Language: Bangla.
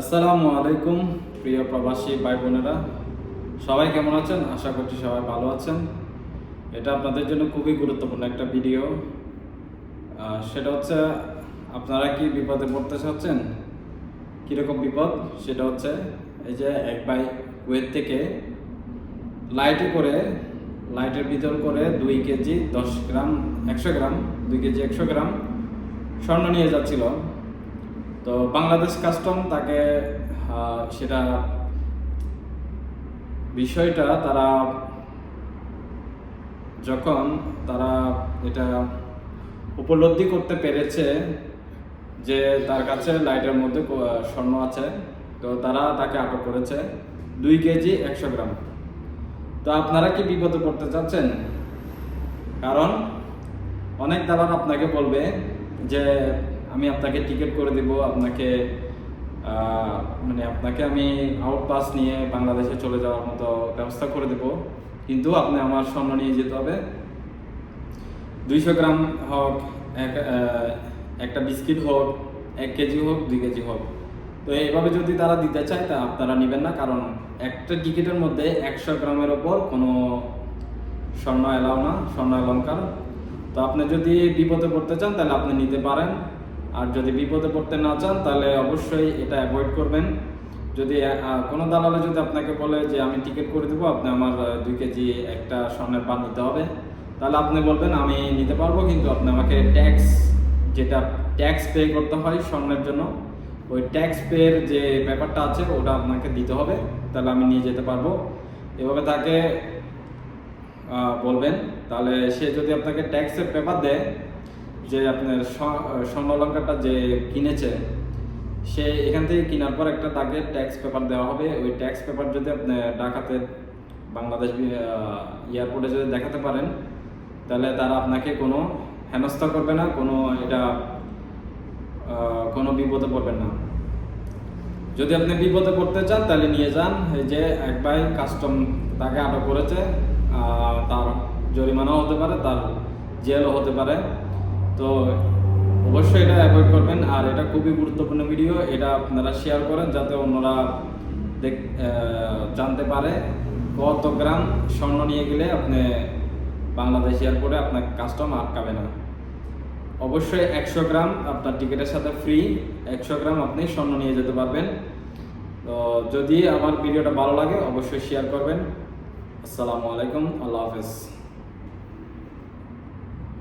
আসসালামু আলাইকুম, প্রিয় প্রবাসী ভাই বোনেরা সবাই কেমন আছেন? আশা করছি সবাই ভালো আছেন। এটা আপনাদের জন্য খুবই গুরুত্বপূর্ণ একটা ভিডিও। সেটা হচ্ছে, আপনারা কি বিপদে পড়তে চাচ্ছেন? কীরকম বিপদ? সেটা হচ্ছে, এই যে এক ভাই কুয়েত থেকে লাইটে করে লাইটের ভিতর করে দুই কেজি দশ গ্রাম, একশো গ্রাম, দুই কেজি একশো গ্রাম স্বর্ণ নিয়ে যাচ্ছিল। তো বাংলাদেশ কাস্টম তাকে সেটা বিষয়টা তারা যখন তারা এটা উপলব্ধি করতে পেরেছে যে তার কাছে লাইটের মধ্যে স্বর্ণ আছে, তো তারা তাকে আটক করেছে দুই কেজি একশো গ্রাম। তো আপনারা কি বিপদে পড়তে চাচ্ছেন? কারণ অনেক দালাল আপনাকে বলবে যে আমি আপনাকে টিকিট করে দিব, আপনাকে মানে আপনাকে আমি আউট পাস নিয়ে বাংলাদেশে চলে যাওয়ার মতো ব্যবস্থা করে দেব। কিন্তু আপনি আমার স্বর্ণ নিয়ে যেতে হবে। দুইশো গ্রাম হোক, এক একটা বিস্কিট হোক, এক কেজি হোক, দুই কেজি হোক। তো এইভাবে যদি তারা দিতে চায়, তা আপনারা নেবেন না। কারণ একটা টিকিটের মধ্যে একশো গ্রামের ওপর কোনো স্বর্ণ এলাও না, স্বর্ণ অলঙ্কার তো আপনি যদি বিপদে পড়তে চান, তাহলে আপনি নিতে পারেন। আর যদি বিপদে পড়তে না চান, তাহলে অবশ্যই এটা অ্যাভয়েড করবেন। যদি কোনো দালালে যদি আপনাকে বলে যে, আমি টিকিট করে দেবো, আপনি আমার দুই কেজি একটা স্বর্ণের পান নিতে হবে, তাহলে আপনি বলবেন, আমি নিতে পারব, কিন্তু আপনি আমাকে ট্যাক্স যেটা ট্যাক্স পে করতে হয় স্বর্ণের জন্য, ওই ট্যাক্স পেয়ের যে ব্যাপারটা আছে, ওটা আপনাকে দিতে হবে, তাহলে আমি নিয়ে যেতে পারব। এভাবে তাকে বলবেন। তাহলে সে যদি আপনাকে ট্যাক্সের পেপার দেয় যে আপনার স্ব- স্বর্ণ অলঙ্কারটা যে কিনেছে, সে এখান থেকে কেনার পর একটা তাকে ট্যাক্স পেপার দেওয়া হবে। ওই ট্যাক্স পেপার যদি আপনি ঢাকাতে বাংলাদেশ এয়ারপোর্টে যদি দেখাতে পারেন, তাহলে তারা আপনাকে কোনো হেনস্থা করবে না, কোনো এটা কোনো বিপদে পড়বেন না। যদি আপনি বিপদে পড়তে চান, তাহলে নিয়ে যান। এই যে এক ভাই কাস্টম তাকে আটক করেছে তার জরিমানাও হতে পারে, তার জেলও হতে পারে। তো অবশ্যই এটা অ্যাভয়েড করবেন। আর এটা খুবই গুরুত্বপূর্ণ ভিডিও এটা আপনারা শেয়ার করেন যাতে অন্যরা দেখ জানতে পারে কত গ্রাম স্বর্ণ নিয়ে গেলে আপনি বাংলাদেশ এয়ারপোর্টে আপনার কাস্টম আটকাবে না। অবশ্যই একশো গ্রাম আপনার টিকিটের সাথে ফ্রি একশো গ্রাম আপনি স্বর্ণ নিয়ে যেতে পারবেন। তো যদি আমার ভিডিওটা ভালো লাগে, অবশ্যই শেয়ার করবেন। আসসালামু আলাইকুম, আল্লাহ হাফেজ।